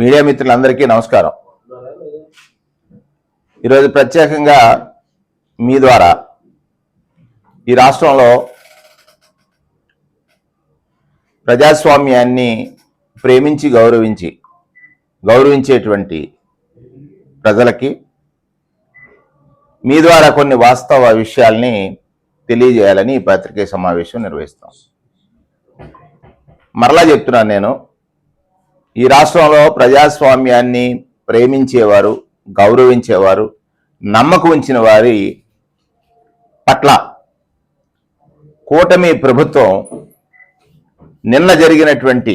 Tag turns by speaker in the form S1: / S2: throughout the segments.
S1: Media మిత్రులందరికీ నమస్కారం. ఈరోజు ప్రత్యేకంగా మీ ద్వారా ఈ రాష్ట్రంలో ప్రజాస్వామ్యాన్ని ప్రేమించి గౌరవించి గౌరవించేటువంటి ప్రజలకి మీ ద్వారా కొన్ని వాస్తవ విషయాల్ని తెలియజేయాలని ఈ పత్రికే సమావేశం నిర్వహిస్తాం. మరలా చెప్తున్నాను నేను ఈ రాష్ట్రంలో ప్రజాస్వామ్యాన్ని ప్రేమించేవారు గౌరవించేవారు నమ్మకం ఉంచిన వారి పట్ల కూటమి ప్రభుత్వం నిన్న జరిగినటువంటి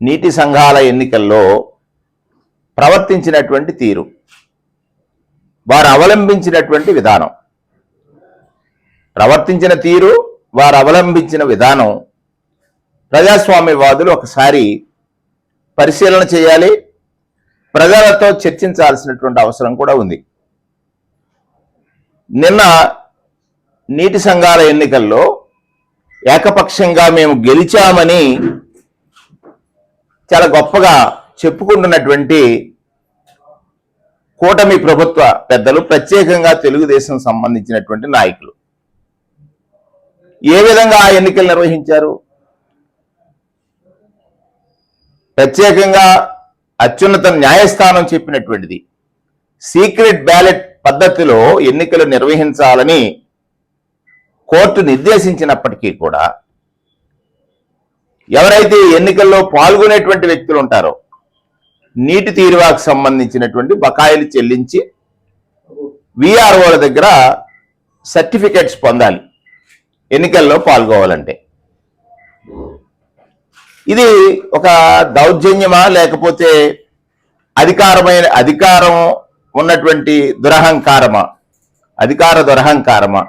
S1: నీటి సంఘాల ఎన్నికల్లో ప్రవర్తించినటువంటి తీరు వారు అవలంబించినటువంటి విధానం. ప్రవర్తించిన తీరు వారు అవలంబించిన విధానం ప్రజాస్వామ్యవాదులు ఒకసారి పరిశీలన చేయాలి. ప్రజలతో చర్చించాల్సినటువంటి అవసరం కూడా ఉంది. నిన్న నీటి సంఘాల ఎన్నికల్లో ఏకపక్షంగా మేము గెలిచామని చాలా గొప్పగా చెప్పుకుంటున్నటువంటి కూటమి ప్రభుత్వ పెద్దలు ప్రత్యేకంగా తెలుగుదేశం సంబంధించినటువంటి నాయకులు. ఏ విధంగా ఆ ఎన్నికలు నిర్వహించారు? ప్రత్యేకంగా అత్యున్నత న్యాయస్థానం చెప్పినటువంటిది. సీక్రెట్ బ్యాలెట్ పద్ధతిలో ఎన్నికలు నిర్వహించాలని కోర్టు నిర్దేశించినప్పటికీ కూడా ఎవరైతే ఎన్నికల్లో పాల్గొనేటువంటి వ్యక్తులు ఉంటారో నీటి తీరువాకు సంబంధించినటువంటి బకాయిలు చెల్లించి విఆర్ఓల దగ్గర సర్టిఫికెట్స్ పొందాలి. ఎన్నికల్లో పాల్గొవాలంటే. ఇది ఒక దౌర్జన్యమా లేకపోతే అధికారమైన అధికారం ఉన్నటువంటి దురహంకారమా? అధికార దురహంకారమా?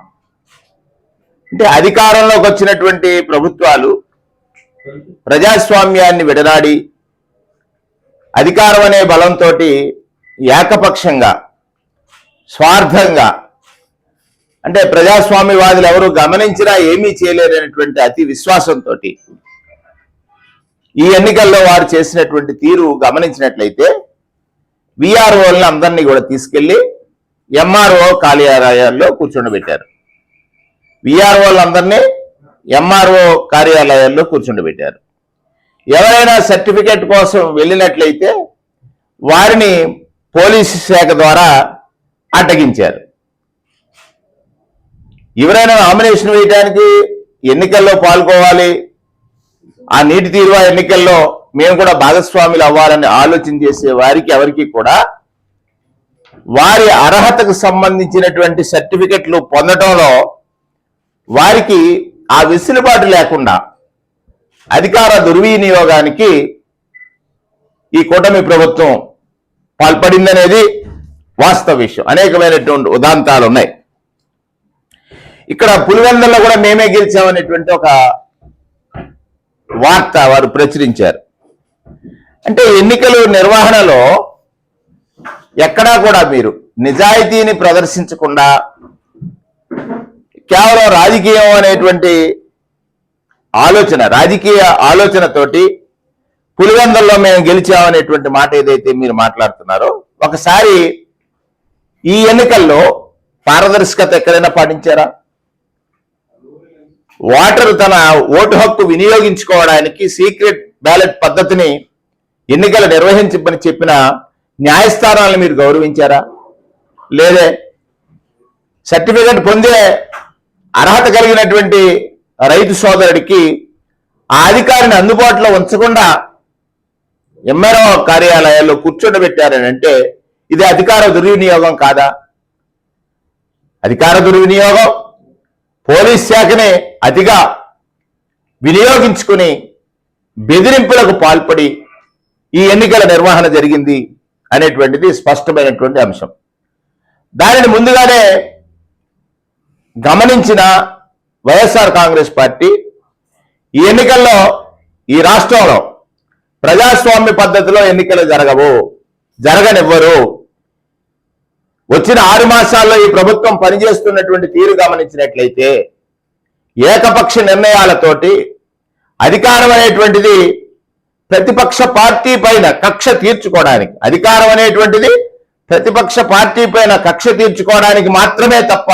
S1: అంటే అధికారంలోకి వచ్చినటువంటి ప్రభుత్వాలు ప్రజాస్వామ్యాన్ని విడనాడి అధికారం అనే బలంతో ఏకపక్షంగా స్వార్థంగా అంటే ప్రజాస్వామ్యవాదులు ఎవరు గమనించినా ఏమీ చేయలేరనేటువంటి అతి విశ్వాసంతో ఈ ఎన్నికల్లో వారు చేసినటువంటి తీరు గమనించినట్లయితే విఆర్ఓలను అందరినీ కూడా తీసుకెళ్ళి ఎంఆర్ఓ కార్యాలయాల్లో కూర్చుండబెట్టారు. విఆర్ఓలందరినీ ఎంఆర్ఓ కార్యాలయాల్లో కూర్చుండబెట్టారు. ఎవరైనా సర్టిఫికేట్ కోసం వెళ్ళినట్లయితే వారిని పోలీసు శాఖ ద్వారా అడ్డగించారు. ఎవరైనా నామినేషన్ వేయడానికి ఎన్నికల్లో పాల్గొవాలి ఆ నీటి తీరువా ఎన్నికల్లో మేము కూడా భాగస్వాములు అవ్వాలని ఆలోచన చేసే వారికి ఎవరికి కూడా వారి అర్హతకు సంబంధించినటువంటి సర్టిఫికెట్లు పొందడంలో వారికి ఆ వెసులుబాటు లేకుండా అధికార దుర్వినియోగానికి ఈ కూటమి ప్రభుత్వం పాల్పడిందనేది వాస్తవ విషయం. అనేకమైనటువంటి ఉదాంతాలు ఉన్నాయి ఇక్కడ పులివెందల్లో కూడా మేమే గెలిచామనేటువంటి ఒక వార్త వారు ప్రచురించారు. అంటే ఎన్నికల నిర్వహణలో ఎక్కడా కూడా మీరు నిజాయితీని ప్రదర్శించకుండా కేవలం రాజకీయం అనేటువంటి ఆలోచన రాజకీయ ఆలోచనతోటి పులివెందుల్లో మేము గెలిచామనేటువంటి మాట ఏదైతే మీరు మాట్లాడుతున్నారో ఒకసారి ఈ ఎన్నికల్లో పారదర్శకత ఎక్కడైనా పాటించారా? ఓటరు తన ఓటు హక్కు వినియోగించుకోవడానికి సీక్రెట్ బ్యాలెట్ పద్ధతిని ఎన్నికలు నిర్వహించమని చెప్పిన న్యాయస్థానాలను మీరు గౌరవించారా? లేదే సర్టిఫికెట్ పొందే అర్హత కలిగినటువంటి రైతు సోదరుడికి ఆ అధికారిని అందుబాటులో ఉంచకుండా ఎంఆర్ఓ కార్యాలయాల్లో కూర్చోబెట్టారని అంటే ఇది అధికార దుర్వినియోగం కాదా? అధికార దుర్వినియోగం? పోలీస్ శాఖనే అతిగా వినియోగించుకుని బెదిరింపులకు పాల్పడి ఈ ఎన్నికల నిర్వహణ జరిగింది అనేటువంటిది స్పష్టమైనటువంటి అంశం. దానిని ముందుగానే గమనించిన వైఎస్ఆర్ కాంగ్రెస్ పార్టీ ఈ ఎన్నికల్లో ఈ రాష్ట్రంలో ప్రజాస్వామ్య పద్ధతిలో ఎన్నికలు జరగవు జరగనివ్వరు. వచ్చిన ఆరు మాసాల్లో ఈ ప్రభుత్వం పనిచేస్తున్నటువంటి తీరు గమనించినట్లయితే ఏకపక్ష నిర్ణయాలతోటి అధికారం అనేటువంటిది ప్రతిపక్ష పార్టీ పైన కక్ష తీర్చుకోవడానికి అధికారం అనేటువంటిది ప్రతిపక్ష పార్టీ పైన కక్ష తీర్చుకోవడానికి మాత్రమే తప్ప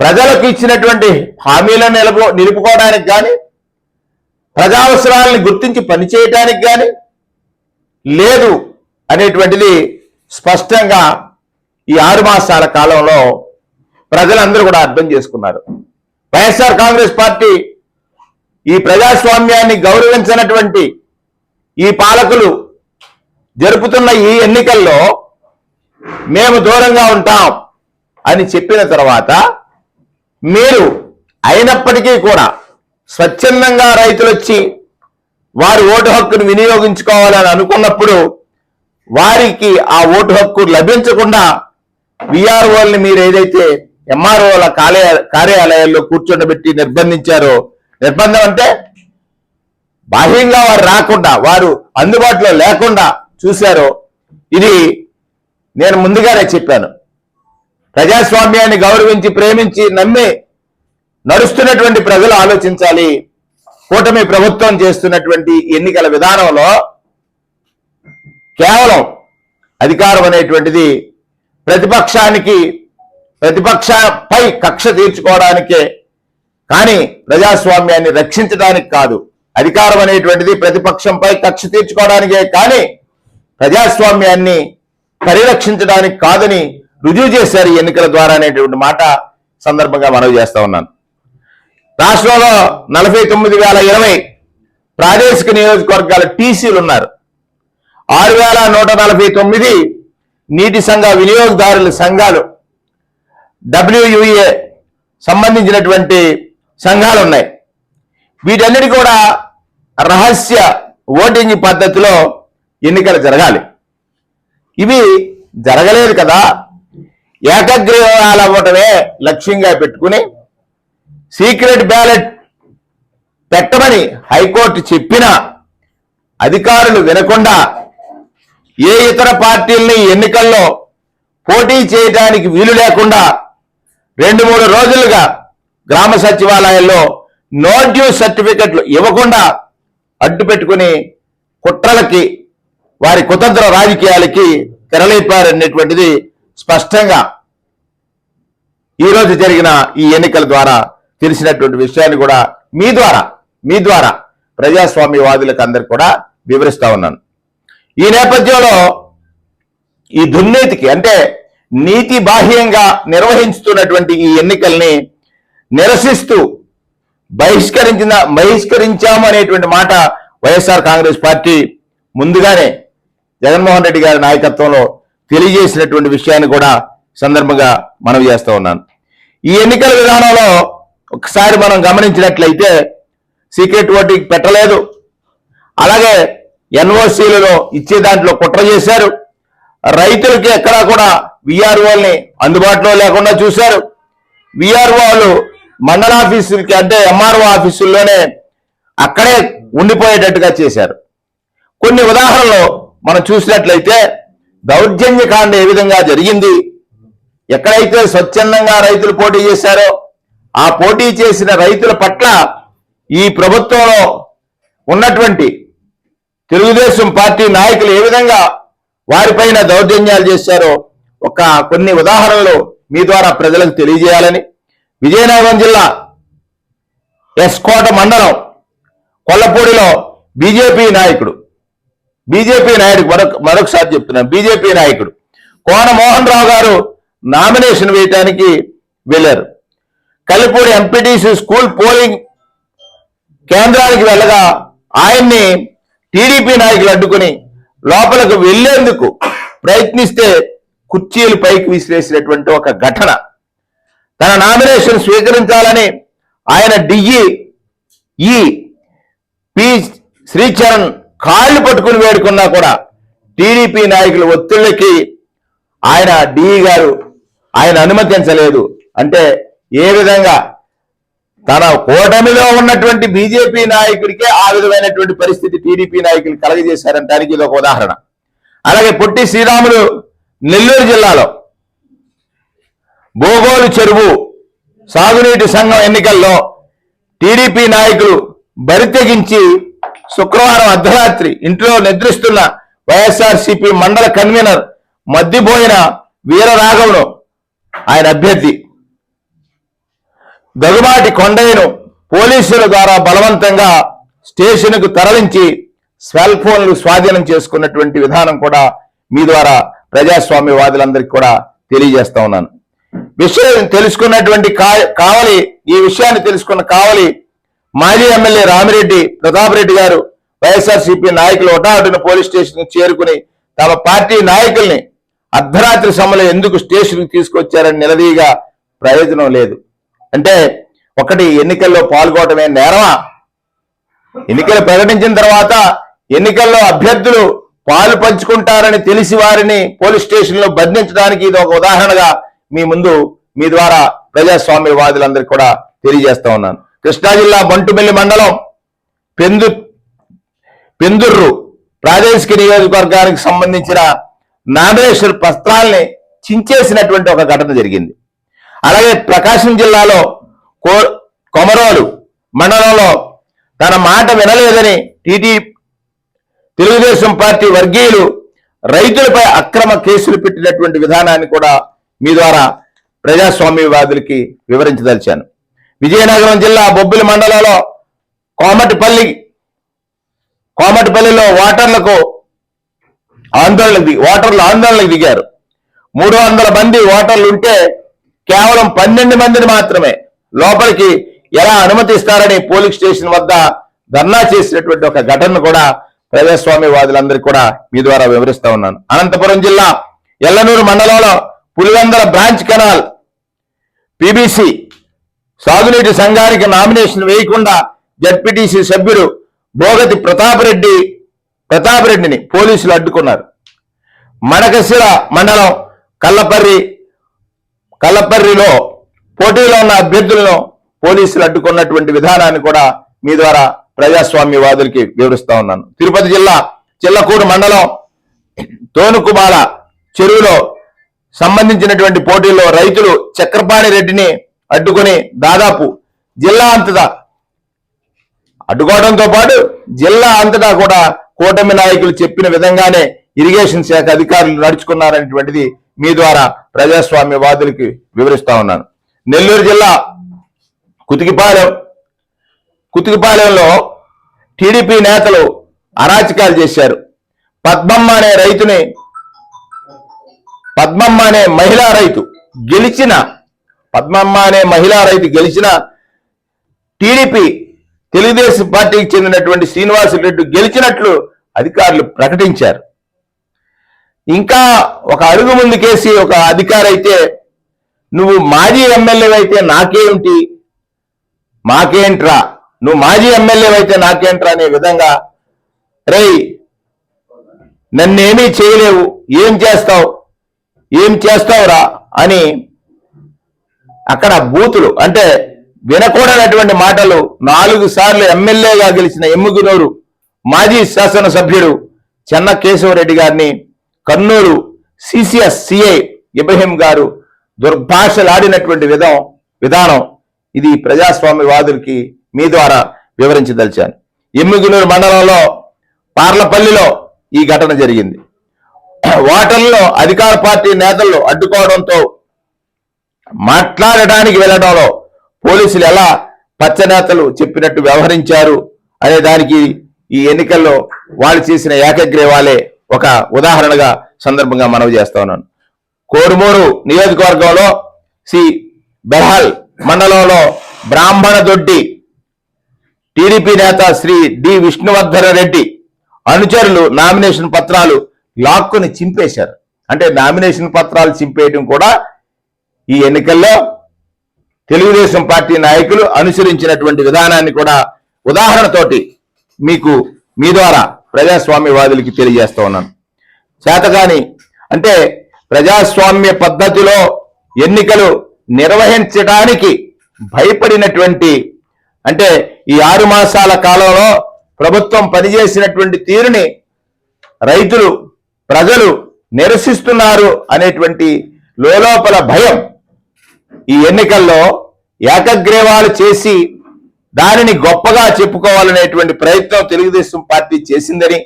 S1: ప్రజలకు ఇచ్చినటువంటి హామీలను నిలుపు నిలుపుకోవడానికి కానీ ప్రజావసరాలను గుర్తించి పనిచేయటానికి కానీ లేదు అనేటువంటిది స్పష్టంగా ఈ ఆరు మాసాల కాలంలో ప్రజలందరూ కూడా అర్థం చేసుకున్నారు. వైఎస్ఆర్ కాంగ్రెస్ పార్టీ ఈ ప్రజాస్వామ్యాన్ని గౌరవించినటువంటి ఈ పాలకులు జరుపుతున్న ఈ ఎన్నికల్లో మేము దూరంగా ఉంటాం అని చెప్పిన తర్వాత మీరు అయినప్పటికీ కూడా స్వచ్ఛందంగా రైతులు వచ్చి వారి ఓటు హక్కును వినియోగించుకోవాలని అనుకున్నప్పుడు వారికి ఆ ఓటు హక్కు లభించకుండా విఆర్ఓల్ని మీరు ఏదైతే ఎంఆర్ఓల కార్య కార్యాలయాల్లో కూర్చోబెట్టి నిర్బంధించారో నిర్బంధం అంటే బాహ్యంగా వారు రాకుండా వారు అందుబాటులో లేకుండా చూశారో ఇది నేను ముందుగానే చెప్పాను. ప్రజాస్వామ్యాన్ని గౌరవించి ప్రేమించి నమ్మి నడుస్తున్నటువంటి ప్రజలు ఆలోచించాలి. కూటమి ప్రభుత్వం చేస్తున్నటువంటి ఎన్నికల విధానంలో కేవలం అధికారం అనేటువంటిది ప్రతిపక్షానికి ప్రతిపక్షపై కక్ష తీర్చుకోవడానికే కానీ ప్రజాస్వామ్యాన్ని రక్షించడానికి కాదు. అధికారం అనేటువంటిది ప్రతిపక్షంపై కక్ష తీర్చుకోవడానికే కానీ ప్రజాస్వామ్యాన్ని పరిరక్షించడానికి కాదని రుజువు చేశారు ఈ ఎన్నికల ద్వారా అనేటువంటి మాట సందర్భంగా మనవి చేస్తా ఉన్నాను. రాష్ట్రంలో నలభై తొమ్మిది వేల ఇరవై ప్రాదేశిక నియోజకవర్గాల టీసీలు ఉన్నారు. ఆరు వేల నూట నలభై తొమ్మిది నీటి సంఘ వినియోగదారుల సంఘాలు డబ్ల్యూయుఏ సంబంధించినటువంటి సంఘాలు ఉన్నాయి. వీటన్నిటి కూడా రహస్య ఓటింగ్ పద్ధతిలో ఎన్నికలు జరగాలి. ఇవి జరగలేదు కదా. ఏకగ్రీవాలు అవ్వటమే లక్ష్యంగా పెట్టుకుని సీక్రెట్ బ్యాలెట్ పెట్టమని హైకోర్టు చెప్పినా అధికారులు వినకుండా ఏ ఇతర పార్టీల్ని ఎన్నికల్లో పోటీ చేయడానికి వీలు లేకుండా రెండు మూడు రోజులుగా గ్రామ సచివాలయాల్లో నో డ్యూ సర్టిఫికెట్లు ఇవ్వకుండా అడ్డు పెట్టుకుని కుట్రలకి వారి కుతంత్ర రాజకీయాలకి తెరలేపారనేటువంటిది స్పష్టంగా ఈరోజు జరిగిన ఈ ఎన్నికల ద్వారా తెలిసినటువంటి విషయాన్ని కూడా మీ ద్వారా మీ ద్వారా ప్రజాస్వామ్యవాదులకు అందరికి కూడా వివరిస్తా ఉన్నాను. ఈ నేపథ్యంలో ఈ దుర్నీతికి అంటే నీతి బాహ్యంగా నిర్వహించుతున్నటువంటి ఈ ఎన్నికల్ని నిరసిస్తూ బహిష్కరించిన బహిష్కరించాము అనేటువంటి మాట వైఎస్ఆర్ కాంగ్రెస్ పార్టీ ముందుగానే జగన్మోహన్ రెడ్డి గారి నాయకత్వంలో తెలియజేసినటువంటి విషయాన్ని కూడా సందర్భంగా మనవి చేస్తూ ఉన్నాను. ఈ ఎన్నికల విధానంలో ఒకసారి మనం గమనించినట్లయితే సీక్రెట్ ఓటింగ్ పెట్టలేదు. అలాగే ఎన్ఓసీలలో ఇచ్చే దాంట్లో కుట్ర చేశారు. రైతులకి ఎక్కడా కూడా విఆర్ఓల్ని అందుబాటులో లేకుండా చూశారు. విఆర్ఓలు మండల ఆఫీసులకి అంటే ఎంఆర్ఓ ఆఫీసుల్లోనే అక్కడే ఉండిపోయేటట్టుగా చేశారు. కొన్ని ఉదాహరణలు మనం చూసినట్లయితే దౌర్జన్యకాండ ఏ విధంగా జరిగింది? ఎక్కడైతే స్వచ్ఛందంగా రైతులు పోటీ చేశారో ఆ పోటీ చేసిన రైతుల పట్ల ఈ ప్రభుత్వంలో ఉన్నటువంటి తెలుగుదేశం పార్టీ నాయకులు ఏ విధంగా వారిపైన దౌర్జన్యాలు చేశారో ఒక కొన్ని ఉదాహరణలు మీ ద్వారా ప్రజలకు తెలియజేయాలని విజయనగరం జిల్లా ఎస్కోట మండలం కొల్లపూడిలో బీజేపీ నాయకుడు. బీజేపీ నాయకుడు మరొక మరొకసారి చెప్తున్నాను బీజేపీ నాయకుడు. కోన మోహన్ రావు గారు నామినేషన్ వేయటానికి వెళ్ళారు. కలిపూడి ఎంపీటీసీ స్కూల్ పోలింగ్ కేంద్రానికి వెళ్ళగా ఆయన్ని టీడీపీ నాయకులు అడ్డుకుని లోపలకు వెళ్ళేందుకు ప్రయత్నిస్తే కుర్చీలు పైకి విసిరేసినటువంటి ఒక ఘటన. తన నామినేషన్ స్వీకరించాలని ఆయన డిఈ ఈ పి శ్రీచరణ్ కాళ్ళు పట్టుకుని వేడుకున్నా కూడా టీడీపీ నాయకుల ఒత్తిళ్ళకి ఆయన డిఈ గారు ఆయన అనుమతించలేదు. అంటే ఏ విధంగా తన కూటమిలో ఉన్నటువంటి బీజేపీ నాయకుడికే ఆ విధమైనటువంటి పరిస్థితి టీడీపీ నాయకులు కలగజేశారంటానికి ఇది ఒక ఉదాహరణ. అలాగే పొట్టి శ్రీరాములు నెల్లూరు జిల్లాలో బోగోలు చెరువు సాగునీటి సంఘం ఎన్నికల్లో టీడీపీ నాయకులు బరితెగించి శుక్రవారం అర్ధరాత్రి ఇంట్లో నిద్రిస్తున్న వైఎస్ఆర్సీపీ మండల కన్వీనర్ మద్దిపోయిన వీరరాఘవును ఆయన అభ్యర్థి దగుమాటి కొండయ్యను పోలీసుల ద్వారా బలవంతంగా స్టేషన్కు తరలించి సెల్ ఫోన్లు స్వాధీనం చేసుకున్నటువంటి విధానం కూడా మీ ద్వారా ప్రజాస్వామ్యవాదులందరికీ కూడా తెలియజేస్తా ఉన్నాను. విషయం తెలుసుకున్నటువంటి కా- కావలి ఈ విషయాన్ని తెలుసుకున్న కావలి మాజీ ఎమ్మెల్యే రామిరెడ్డి ప్రతాప్ రెడ్డి గారు వైఎస్ఆర్సీపీ నాయకులు ఒటాటున పోలీస్ స్టేషన్ చేరుకుని తమ పార్టీ నాయకుల్ని అర్ధరాత్రి సమయంలో ఎందుకు స్టేషన్కి తీసుకొచ్చారని నిలదీయగా ప్రయోజనం లేదు. అంటే ఒకటి ఎన్నికల్లో పాల్గొనడమే నేరమా? ఎన్నికలు ప్రకటించిన తర్వాత ఎన్నికల్లో అభ్యర్థులు పాలు పంచుకుంటారని తెలిసి వారిని పోలీస్ స్టేషన్లో బంధించడానికి ఇది ఒక ఉదాహరణగా మీ ముందు మీ ద్వారా ప్రజాస్వామ్యవాదులందరికీ కూడా తెలియజేస్తా ఉన్నాను. కృష్ణా జిల్లా బంటుమిల్లి మండలం పెందు పెందుర్రు ప్రాదేశిక నియోజకవర్గానికి సంబంధించిన నామినేషన్ పత్రాల్ని చించేసినటువంటి ఒక ఘటన జరిగింది. అలాగే ప్రకాశం జిల్లాలో కో కొమరోలు మండలంలో తన మాట వినలేదని టీటీ తెలుగుదేశం పార్టీ వర్గీయులు రైతులపై అక్రమ కేసులు పెట్టినటువంటి విధానాన్ని కూడా మీ ద్వారా ప్రజాస్వామ్యవాదులకి వివరించదలిచాను. విజయనగరం జిల్లా బొబ్బిలి మండలంలో కోమటిపల్లి కోమటిపల్లిలో ఓటర్లకు ఆందోళనకు దిగి ఓటర్లు ఆందోళనకు దిగారు. మూడు వందల మంది ఓటర్లు ఉంటే కేవలం పన్నెండు మందిని మాత్రమే లోపలికి ఎలా అనుమతిస్తారని పోలీస్ స్టేషన్ వద్ద ధర్నా చేసినటువంటి ఒక ఘటనను కూడా ప్రజాస్వామ్యవాదులందరికీ కూడా మీ ద్వారా వివరిస్తా ఉన్నాను. అనంతపురం జిల్లా ఎల్లనూరు మండలంలో పులివెందల బ్రాంచ్ కెనాల్ పిబిసి సాగునీటి సంఘానికి నామినేషన్ వేయకుండా జడ్పీటీసీ సభ్యుడు భోగతి ప్రతాపరెడ్డి ప్రతాపరెడ్డిని పోలీసులు అడ్డుకున్నారు. మడకశిర మండలం కల్లపర్రి కలపర్రిలో పోటీలో ఉన్న అభ్యర్థులను పోలీసులు అడ్డుకున్నటువంటి విధానాన్ని కూడా మీ ద్వారా ప్రజాస్వామ్యవాదులకి వివరిస్తా ఉన్నాను. తిరుపతి జిల్లా చిల్లకూరు మండలం తోనుకుమాల చెరువులో సంబంధించినటువంటి పోటీల్లో రైతులు చక్రపాణి రెడ్డిని అడ్డుకుని దాదాపు జిల్లా అంతటా అడ్డుకోవడంతో పాటు జిల్లా అంతటా కూడా కూటమి నాయకులు చెప్పిన విధంగానే ఇరిగేషన్ శాఖ అధికారులు నడుచుకున్నారనేటువంటిది మీ ద్వారా ప్రజాస్వామ్యవాదులకి వివరిస్తా ఉన్నాను. నెల్లూరు జిల్లా కుతికిపాలెం కుతికిపాలెంలో టీడీపీ నేతలు అరాచకాలు చేశారు. పద్మమ్మ అనే రైతుని పద్మమ్మ అనే మహిళా రైతు గెలిచిన పద్మమ్మ అనే మహిళా రైతు గెలిచిన టీడీపీ తెలుగుదేశం పార్టీకి చెందినటువంటి శ్రీనివాసరెడ్డి గెలిచినట్లు అధికారులు ప్రకటించారు. ఇంకా ఒక అడుగు ముందుకేసి ఒక అధికారి అయితే నువ్వు మాజీ ఎమ్మెల్యే అయితే నాకేమిటి మాకేంట్రా? నువ్వు మాజీ ఎమ్మెల్యే అయితే నాకేంట్రా అనే విధంగా రేయ్ నన్నేమీ చేయలేవు ఏం చేస్తావు ఏం చేస్తావురా అని అక్కడ బూతులు అంటే వినకూడనటువంటి మాటలు నాలుగు సార్లు ఎమ్మెల్యేగా గెలిచిన ఎమ్ముగునూరు మాజీ శాసనసభ్యుడు చెన్న కేశవరెడ్డి గారిని కర్నూలు సిసిఎస్ సిఐ ఇబ్రహీం గారు దుర్భాషలాడినటువంటి విధం విధానం ఇది ప్రజాస్వామ్యవాదులకి మీ ద్వారా వివరించదలిచాను. ఎమ్మిగునూరు మండలంలో పార్లపల్లిలో ఈ ఘటన జరిగింది. ఓటర్లలో అధికార పార్టీ నేతలు అడ్డుకోవడంతో మాట్లాడడానికి వెళ్ళడంలో పోలీసులు ఎలా పచ్చనేతలు చెప్పినట్టు వ్యవహరించారు అనే దానికి ఈ ఎన్నికల్లో వాళ్ళు చేసిన ఏకగ్రీవాలే ఒక ఉదాహరణగా సందర్భంగా మనవి చేస్తా ఉన్నాను. కోరుమూరు నియోజకవర్గంలో సి. బెహల్ మండలంలో బ్రాహ్మణ దొడ్డి టీడీపీ నేత శ్రీ డి. విష్ణువర్ధన రెడ్డి అనుచరులు నామినేషన్ పత్రాలు లాక్కుని చింపేశారు. అంటే నామినేషన్ పత్రాలు చింపేయడం కూడా ఈ ఎన్నికల్లో తెలుగుదేశం పార్టీ నాయకులు అనుసరించినటువంటి విధానాన్ని కూడా ఉదాహరణతోటి మీకు మీ ద్వారా ప్రజాస్వామ్యవాదులకి తెలియజేస్తా ఉన్నాను. చేతగాని అంటే ప్రజాస్వామ్య పద్ధతిలో ఎన్నికలు నిర్వహించడానికి భయపడినటువంటి అంటే ఈ ఆరు మాసాల కాలంలో ప్రభుత్వం పనిచేసినటువంటి తీరుని రైతులు ప్రజలు నిరసిస్తున్నారు అనేటువంటి లోలోపల భయం ఈ ఎన్నికల్లో ఏకగ్రీవాలు చేసి దానిని గొప్పగా చెప్పుకోవాలనేటువంటి ప్రయత్నం తెలుగుదేశం పార్టీ చేసిందని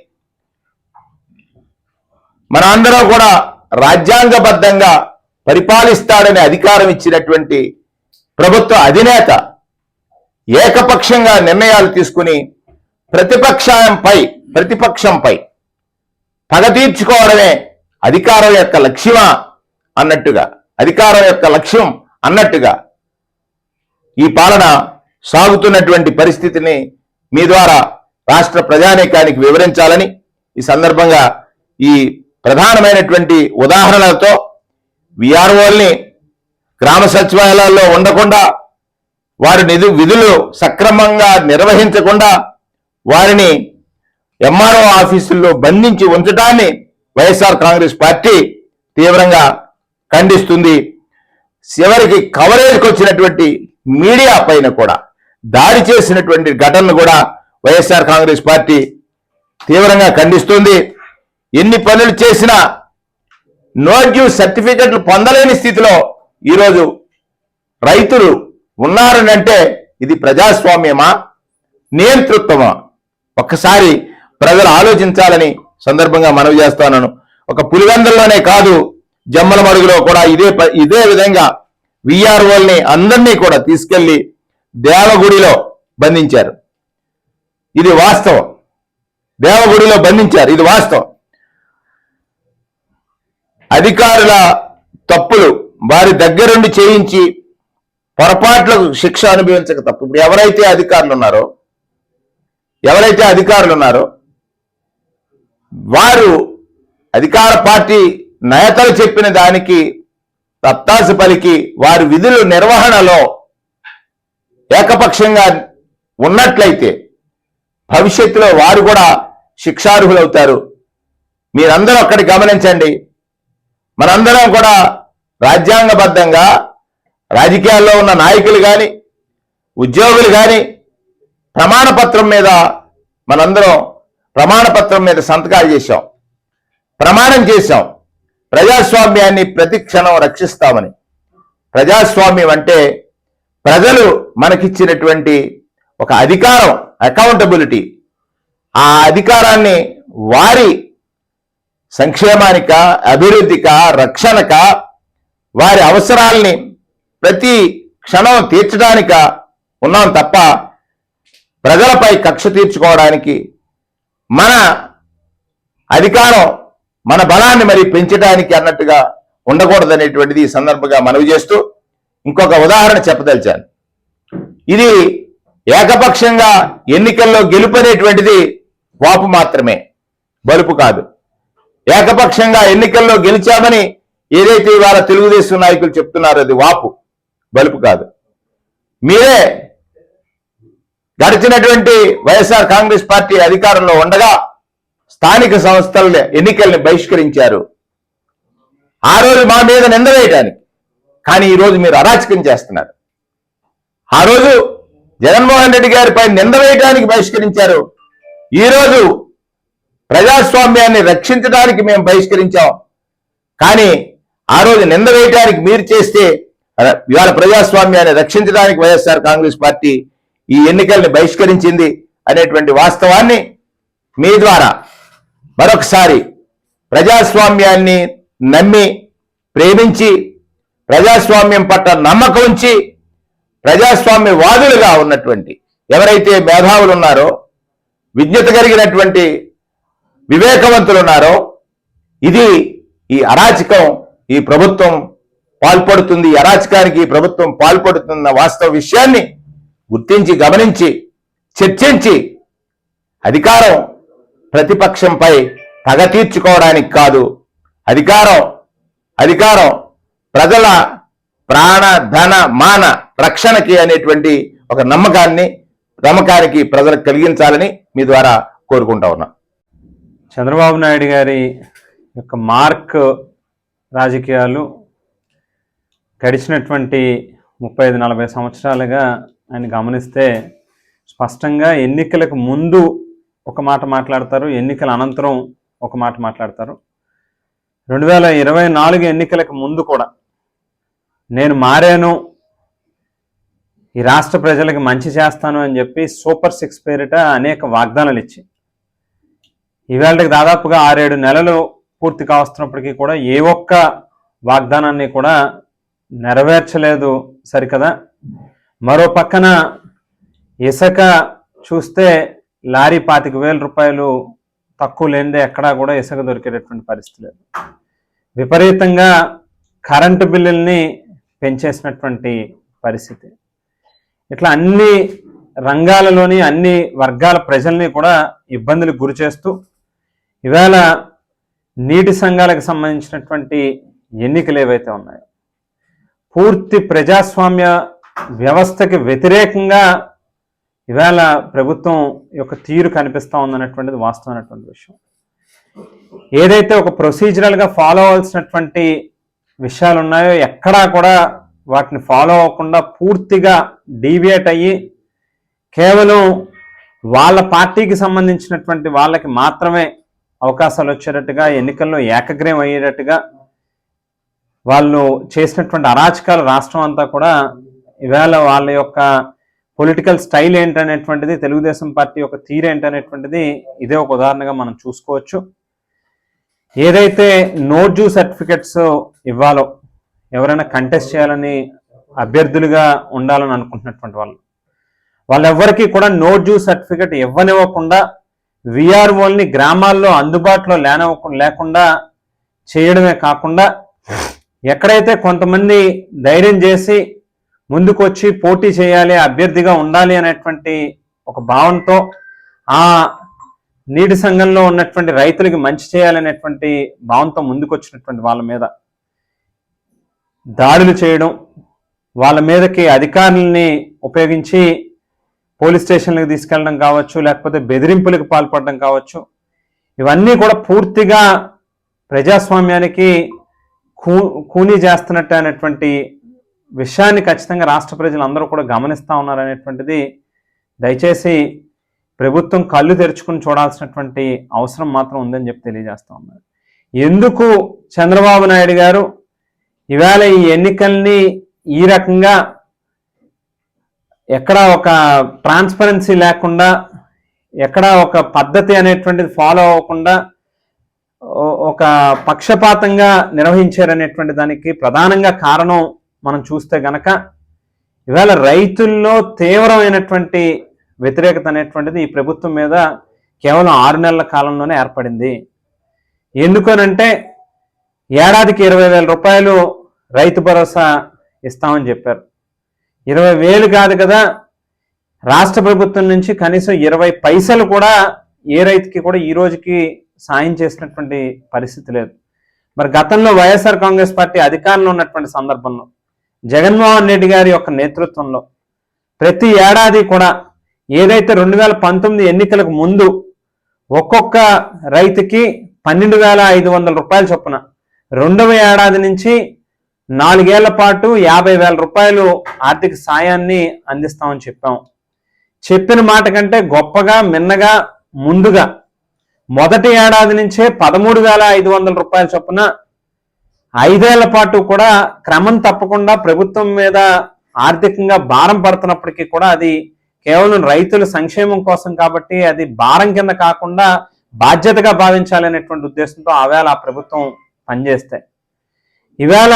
S1: మనందరం కూడా రాజ్యాంగబద్ధంగా పరిపాలిస్తాడని అధికారం ఇచ్చినటువంటి ప్రభుత్వ అధినేత ఏకపక్షంగా నిర్ణయాలు తీసుకుని ప్రతిపక్షంపై ప్రతిపక్షంపై పగ తీర్చుకోవడమే అధికారం యొక్క లక్ష్యమా అన్నట్టుగా అధికారం యొక్క లక్ష్యం అన్నట్టుగా ఈ పాలన సాగుతున్నటువంటి పరిస్థితిని మీ ద్వారా రాష్ట్ర ప్రజానీకానికి వివరించాలని ఈ సందర్భంగా ఈ ప్రధానమైనటువంటి ఉదాహరణలతో విఆర్ఓల్ని గ్రామ సచివాలయాల్లో ఉండకుండా వారి నిధు విధులు సక్రమంగా నిర్వహించకుండా వారిని ఎంఆర్ఓ ఆఫీసుల్లో బంధించి ఉంచడాన్ని వైఎస్ఆర్ కాంగ్రెస్ పార్టీ తీవ్రంగా ఖండిస్తుంది. చివరికి కవరేజ్కి వచ్చినటువంటి మీడియా పైన కూడా. దాడి చేసినటువంటి ఘటనను కూడా వైఎస్ఆర్ కాంగ్రెస్ పార్టీ తీవ్రంగా ఖండిస్తుంది. ఎన్ని పనులు చేసినా నో డ్యూ సర్టిఫికెట్లు పొందలేని స్థితిలో ఈరోజు రైతులు ఉన్నారని అంటే ఇది ప్రజాస్వామ్యమా? నియంతృత్వమా? ఒక్కసారి ప్రజలు ఆలోచించాలని సందర్భంగా మనవి చేస్తున్నాను ఒక పులివెందల్లోనే కాదు జమ్మల మడుగులో కూడా ఇదే ప- ఇదే విధంగా విఆర్ఓల్ని అందరినీ కూడా తీసుకెళ్ళి దేవగుడిలో బంధించారు. ఇది వాస్తవం. దేవగుడిలో బంధించారు. ఇది వాస్తవం. అధికారుల తప్పులు వారి దగ్గరుండి చేయించి పొరపాట్లకు శిక్ష అనుభవించక తప్పు. ఇప్పుడు ఎవరైతే అధికారులు ఉన్నారో ఎవరైతే అధికారులు ఉన్నారో వారు అధికార పార్టీ నేతలు చెప్పిన దానికి తత్తాసు పలికి వారి విధులు నిర్వహణలో ఏకపక్షంగా ఉన్నట్లయితే భవిష్యత్తులో వారు కూడా శిక్షార్హులవుతారు. మీరందరూ ఒక్కటి గమనించండి. మనందరం కూడా రాజ్యాంగబద్ధంగా రాజకీయాల్లో ఉన్న నాయకులు కానీ ఉద్యోగులు కానీ ప్రమాణపత్రం మీద మనందరం ప్రమాణపత్రం మీద సంతకాలు చేశాం. ప్రమాణం చేశాం. ప్రజాస్వామ్యాన్ని ప్రతి క్షణం రక్షిస్తామని. ప్రజాస్వామ్యం అంటే ప్రజలు మనకిచ్చినటువంటి ఒక అధికారం అకౌంటబిలిటీ ఆ అధికారాన్ని వారి సంక్షేమానిక అభివృద్ధిక రక్షణక వారి అవసరాల్ని ప్రతి క్షణం తీర్చడానిక ఉన్నాం తప్ప ప్రజలపై కక్ష తీర్చుకోవడానికి మన అధికారం మన బలాన్ని మరి పెంచడానికి అన్నట్టుగా ఉండకూడదనేటువంటిది ఈ సందర్భంగా మనవి చేస్తూ ఇంకొక ఉదాహరణ చెప్పదలిచాను. ఇది ఏకపక్షంగా ఎన్నికల్లో గెలుపనేటువంటిది వాపు మాత్రమే బలుపు కాదు. ఏకపక్షంగా ఎన్నికల్లో గెలిచామని ఏదైతే ఇవాళ తెలుగుదేశం నాయకులు చెప్తున్నారో అది వాపు బలుపు కాదు. మీరే గడిచినటువంటి వైఎస్ఆర్ కాంగ్రెస్ పార్టీ అధికారంలో ఉండగా స్థానిక సంస్థల ఎన్నికల్ని బహిష్కరించారు. ఆ రోజు మా మీద నింద వేయడానికి కానీ ఈరోజు మీరు అరాచకం చేస్తున్నారు. ఆ రోజు జగన్మోహన్ రెడ్డి గారిపై నింద వేయడానికి బహిష్కరించారు. ఈరోజు ప్రజాస్వామ్యాన్ని రక్షించడానికి మేము బహిష్కరించాం. కానీ ఆ రోజు నింద వేయడానికి మీరు చేస్తే ఇవాళ ప్రజాస్వామ్యాన్ని రక్షించడానికి వైఎస్ఆర్ కాంగ్రెస్ పార్టీ ఈ ఎన్నికల్ని బహిష్కరించింది అనేటువంటి వాస్తవాన్ని మీ ద్వారా మరొకసారి ప్రజాస్వామ్యాన్ని నమ్మి ప్రేమించి ప్రజాస్వామ్యం పట్ల నమ్మకం ఉంచి ప్రజాస్వామ్యవాదులుగా ఉన్నటువంటి ఎవరైతే మేధావులు ఉన్నారో విజ్ఞత కలిగినటువంటి వివేకవంతులు ఉన్నారో ఇది ఈ అరాచకం ఈ ప్రభుత్వం పాల్పడుతుంది ఈ అరాచకానికి ఈ ప్రభుత్వం పాల్పడుతున్న వాస్తవ విషయాన్ని గుర్తించి గమనించి చర్చించి అధికారం ప్రతిపక్షంపై పగ తీర్చుకోవడానికి కాదు. అధికారం అధికారం ప్రజల ప్రాణ ధన మాన రక్షణకి అనేటువంటి ఒక నమ్మకాన్ని నమ్మకానికి ప్రజలకు కలిగించాలని మీ ద్వారా కోరుకుంటా ఉన్నా.
S2: చంద్రబాబు నాయుడు గారి యొక్క మార్క్ రాజకీయాలు గడిచినటువంటి ముప్పై ఐదు నలభై సంవత్సరాలుగా ఆయన గమనిస్తే స్పష్టంగా ఎన్నికలకు ముందు ఒక మాట మాట్లాడతారు ఎన్నికల అనంతరం ఒక మాట మాట్లాడతారు. రెండు వేల ఇరవై నాలుగు ఎన్నికలకు ముందు కూడా నేను మారాను ఈ రాష్ట్ర ప్రజలకు మంచి చేస్తాను అని చెప్పి సూపర్ సిక్స్ పేరిట అనేక వాగ్దానాలు ఇచ్చి ఇవాళకి దాదాపుగా ఆరేడు నెలలు పూర్తి కావస్తున్నప్పటికీ కూడా ఏ ఒక్క వాగ్దానాన్ని కూడా నెరవేర్చలేదు సరికదా. మరో పక్కన ఇసుక చూస్తే లారీ పాతిక వేల రూపాయలు తక్కువ లేనిదే ఎక్కడా కూడా ఇసుక దొరికేటటువంటి పరిస్థితి లేదు. విపరీతంగా కరెంటు బిల్లుల్ని పెంచేసినటువంటి పరిస్థితి. ఇట్లా అన్ని రంగాలలోని అన్ని వర్గాల ప్రజల్ని కూడా ఇబ్బందులకు గురి చేస్తూ ఇవాళ నీటి సంఘాలకు సంబంధించినటువంటి ఎన్నికలు ఏవైతే ఉన్నాయో పూర్తి ప్రజాస్వామ్య వ్యవస్థకి వ్యతిరేకంగా ఇవాళ ప్రభుత్వం యొక్క తీరు కనిపిస్తూ ఉందన్నటువంటిది వాస్తవమైనటువంటి విషయం. ఏదైతే ఒక ప్రొసీజరల్గా ఫాలో అవ్వాల్సినటువంటి విషయాలు ఉన్నాయో ఎక్కడా కూడా వాటిని ఫాలో అవ్వకుండా పూర్తిగా డీవియేట్ అయ్యి కేవలం వాళ్ళ పార్టీకి సంబంధించినటువంటి వాళ్ళకి మాత్రమే అవకాశాలు వచ్చేటట్టుగా ఎన్నికల్లో ఏకగ్రయం అయ్యేటట్టుగా వాళ్ళు చేసినటువంటి అరాచకాలు రాష్ట్రం అంతా కూడా ఇవాళ వాళ్ళ యొక్క పొలిటికల్ స్టైల్ ఏంటనేటువంటిది తెలుగుదేశం పార్టీ యొక్క తీరు ఏంటనేటువంటిది ఇదే ఒక ఉదాహరణగా మనం చూసుకోవచ్చు. ఏదైతే నో డ్యూ సర్టిఫికెట్స్ ఇవ్వాలో ఎవరైనా కంటెస్ట్ చేయాలని అభ్యర్థులుగా ఉండాలని అనుకుంటున్నటువంటి వాళ్ళు వాళ్ళెవ్వరికీ కూడా నో డ్యూ సర్టిఫికెట్ ఇవ్వనివ్వకుండా విఆర్ఓల్ని గ్రామాల్లో అందుబాటులో లేనవ్వ లేకుండా చేయడమే కాకుండా ఎక్కడైతే కొంతమంది ధైర్యం చేసి ముందుకొచ్చి పోటీ చేయాలి అభ్యర్థిగా ఉండాలి అనేటువంటి ఒక భావంతో ఆ నీటి సంఘంలో ఉన్నటువంటి రైతులకి మంచి చేయాలనేటువంటి భావంతో ముందుకొచ్చినటువంటి వాళ్ళ మీద దాడులు చేయడం వాళ్ళ మీదకి అధికారుల్ని ఉపయోగించి పోలీస్ స్టేషన్లకు తీసుకెళ్ళడం కావచ్చు లేకపోతే బెదిరింపులకు పాల్పడడం కావచ్చు ఇవన్నీ కూడా పూర్తిగా ప్రజాస్వామ్యానికి కూ కూనీ చేస్తున్నట్టు అనేటువంటి విషయాన్ని ఖచ్చితంగా రాష్ట్ర ప్రజలందరూ కూడా గమనిస్తూ ఉన్నారనేటువంటిది దయచేసి ప్రభుత్వం కళ్ళు తెరుచుకుని చూడాల్సినటువంటి అవసరం మాత్రం ఉందని చెప్పి తెలియజేస్తా ఉన్నారు. ఎందుకు చంద్రబాబు నాయుడు గారు ఇవాళ ఈ ఎన్నికల్ని ఈ రకంగా ఎక్కడ ఒక ట్రాన్స్పరెన్సీ లేకుండా ఎక్కడ ఒక పద్ధతి అనేటువంటిది ఫాలో అవ్వకుండా ఒక పక్షపాతంగా నిర్వహించారనేటువంటి దానికి ప్రధానంగా కారణం మనం చూస్తే గనక ఇవాళ రైతుల్లో తీవ్రమైనటువంటి వ్యతిరేకత అనేటువంటిది ఈ ప్రభుత్వం మీద కేవలం ఆరు నెలల కాలంలోనే ఏర్పడింది. ఎందుకనంటే ఏడాదికి ఇరవై వేల రూపాయలు రైతు భరోసా ఇస్తామని చెప్పారు. ఇరవై వేలు కాదు కదా రాష్ట్ర ప్రభుత్వం నుంచి కనీసం ఇరవై పైసలు కూడా ఏ రైతుకి కూడా ఈ రోజుకి సాయం చేసినటువంటి పరిస్థితి లేదు. మరి గతంలో వైఎస్ఆర్ కాంగ్రెస్ పార్టీ అధికారంలో ఉన్నటువంటి సందర్భంలో జగన్మోహన్ రెడ్డి గారి యొక్క నేతృత్వంలో ప్రతి ఏడాది కూడా ఏదైతే రెండు వేల పంతొమ్మిది ఎన్నికలకు ముందు ఒక్కొక్క రైతుకి పన్నెండు వేల ఐదు వందల రూపాయల చొప్పున రెండవ ఏడాది నుంచి నాలుగేళ్ళ పాటు యాభై వేల రూపాయలు ఆర్థిక సాయాన్ని అందిస్తామని చెప్పాం. చెప్పిన మాట కంటే గొప్పగా మిన్నగా ముందుగా మొదటి ఏడాది నుంచే పదమూడు వేల ఐదు వందల రూపాయల చొప్పున ఐదేళ్ళ పాటు కూడా క్రమం తప్పకుండా ప్రభుత్వం మీద ఆర్థికంగా భారం పడుతున్నప్పటికీ కూడా అది కేవలం రైతుల సంక్షేమం కోసం కాబట్టి అది భారం కింద కాకుండా బాధ్యతగా భావించాలనేటువంటి ఉద్దేశంతో ఆవేళ ఆ ప్రభుత్వం పనిచేస్తే. ఇవాళ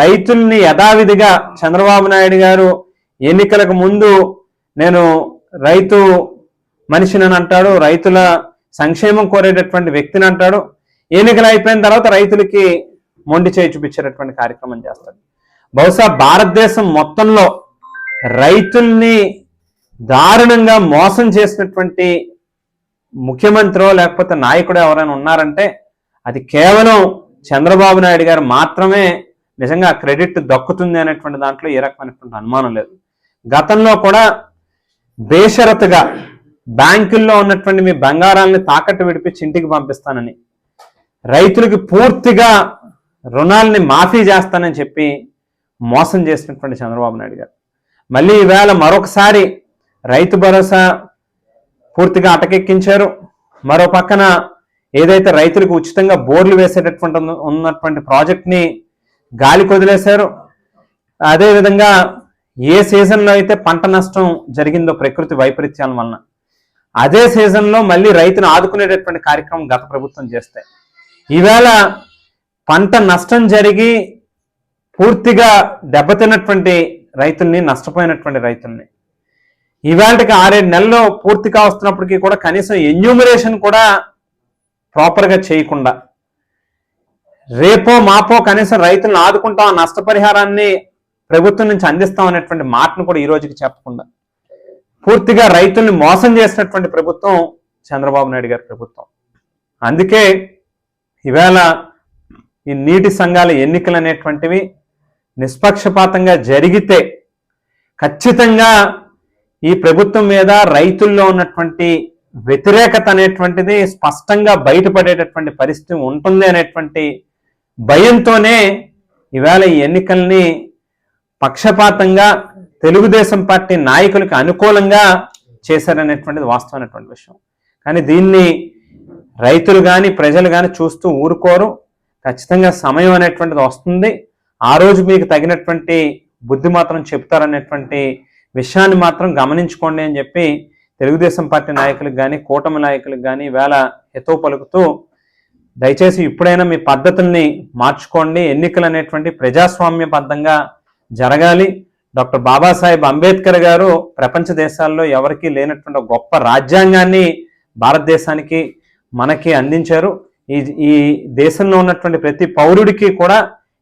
S2: రైతుల్ని యథావిధిగా చంద్రబాబు నాయుడు గారు ఎన్నికలకు ముందు నేను రైతు మనిషిని అంటాడు రైతుల సంక్షేమం కోరేటటువంటి వ్యక్తిని అంటాడు. ఎన్నికలు అయిపోయిన తర్వాత రైతులకి మొండి చేయి చూపించేటటువంటి కార్యక్రమం చేస్తాడు. బహుశా భారతదేశం మొత్తంలో రైతుల్ని దారుణంగా మోసం చేసినటువంటి ముఖ్యమంత్రో లేకపోతే నాయకుడు ఎవరైనా ఉన్నారంటే అది కేవలం చంద్రబాబు నాయుడు గారు మాత్రమే నిజంగా క్రెడిట్ దక్కుతుంది అనేటువంటి దాంట్లో ఏ రకమైనటువంటి అనుమానం లేదు. గతంలో కూడా బేషరతుగా బ్యాంకుల్లో ఉన్నటువంటి మీ బంగారాన్ని తాకట్టు విడిపించి ఇంటికి పంపిస్తానని రైతులకు పూర్తిగా రుణాలని మాఫీ చేస్తానని చెప్పి మోసం చేసినటువంటి చంద్రబాబు నాయుడు గారు. మళ్ళీ ఈవేళ మరొకసారి రైతు భరోసా పూర్తిగా అటకెక్కించారు. మరో పక్కన ఏదైతే రైతులకు ఉచితంగా బోర్లు వేసేటటువంటి ఉన్నటువంటి ప్రాజెక్ట్ని గాలి కొదిలేశారు. అదేవిధంగా ఏ సీజన్లో అయితే పంట నష్టం జరిగిందో ప్రకృతి వైపరీత్యాల వలన అదే సీజన్లో మళ్ళీ రైతును ఆదుకునేటటువంటి కార్యక్రమం గత ప్రభుత్వం చేస్తాయి ఈవేళ పంట నష్టం జరిగి పూర్తిగా దెబ్బతిన్నటువంటి రైతుల్ని నష్టపోయినటువంటి రైతుల్ని ఇవాళకి ఆరేడు నెలల్లో పూర్తిగా వస్తున్నప్పటికీ కూడా కనీసం ఎన్యూమరేషన్ కూడా ప్రాపర్గా చేయకుండా రేపో మాపో కనీసం రైతులను ఆదుకుంటాం నష్టపరిహారాన్ని ప్రభుత్వం నుంచి అందిస్తాం అనేటువంటి మాటను కూడా ఈ రోజుకి చెప్పకుండా పూర్తిగా రైతుల్ని మోసం చేసినటువంటి ప్రభుత్వం చంద్రబాబు నాయుడు గారి ప్రభుత్వం. అందుకే ఇవేళ ఈ నీటి సంఘాల ఎన్నికలు అనేటువంటివి నిష్పక్షపాతంగా జరిగితే ఖచ్చితంగా ఈ ప్రభుత్వం మీద రైతుల్లో ఉన్నటువంటి వ్యతిరేకత అనేటువంటిది స్పష్టంగా బయటపడేటటువంటి పరిస్థితి ఉంటుంది అనేటువంటి భయంతోనే ఈవేళ ఈ ఎన్నికల్ని పక్షపాతంగా తెలుగుదేశం పార్టీ నాయకులకు అనుకూలంగా చేశారనేటువంటిది వాస్తవమైనటువంటి విషయం. కానీ దీన్ని రైతులు కానీ ప్రజలు కానీ చూస్తూ ఊరుకోరు. ఖచ్చితంగా సమయం అనేటువంటిది వస్తుంది. ఆ రోజు మీకు తగినటువంటి బుద్ధి మాత్రం చెప్తారనేటువంటి విషయాన్ని మాత్రం గమనించుకోండి అని చెప్పి తెలుగుదేశం పార్టీ నాయకులకు కానీ కూటమి నాయకులకు కానీ వేళ హితవు పలుకుతూ దయచేసి ఇప్పుడైనా మీ పద్ధతుల్ని మార్చుకోండి. ఎన్నికలు అనేటువంటి ప్రజాస్వామ్యబద్ధంగా జరగాలి. డాక్టర్ బాబాసాహెబ్ అంబేద్కర్ గారు ప్రపంచ దేశాల్లో ఎవరికీ లేనటువంటి గొప్ప రాజ్యాంగాన్ని భారతదేశానికి మనకి అందించారు. ఈ ఈ దేశంలో ఉన్నటువంటి ప్రతి పౌరుడికి కూడా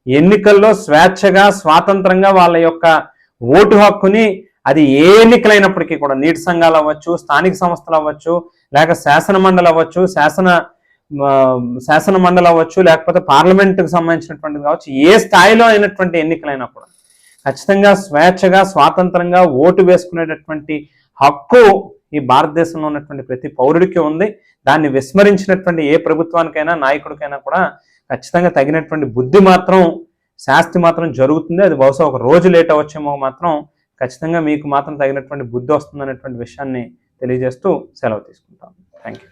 S2: ఎన్నికల్లో స్వేచ్ఛగా స్వాతంత్రంగా వాళ్ళ యొక్క ఓటు హక్కుని అది ఏ ఎన్నికలైనప్పటికీ కూడా నీటి సంఘాలు అవ్వచ్చు స్థానిక సంస్థలు అవ్వచ్చు లేక శాసన మండలి అవ్వచ్చు శాసన శాసన మండలి అవ్వచ్చు లేకపోతే పార్లమెంట్కి సంబంధించినటువంటిది కావచ్చు ఏ స్థాయిలో అయినటువంటి ఎన్నికలైనా కూడా ఖచ్చితంగా స్వేచ్ఛగా స్వాతంత్రంగా ఓటు వేసుకునేటటువంటి హక్కు ఈ భారతదేశంలో ఉన్నటువంటి ప్రతి పౌరుడికి ఉంది. దాన్ని విస్మరించినటువంటి ఏ ప్రభుత్వానికైనా నాయకుడికైనా కూడా ఖచ్చితంగా తగినటువంటి బుద్ధి మాత్రం శాస్తి మాత్రం జరుగుతుంది. అది బహుశా ఒక రోజు లేట్ అవ్వచ్చేమో మాత్రం ఖచ్చితంగా మీకు మాత్రం తగినటువంటి బుద్ధి వస్తుంది అనేటువంటి విషయాన్ని తెలియజేస్తూ సెలవు తీసుకుంటాం. Thank you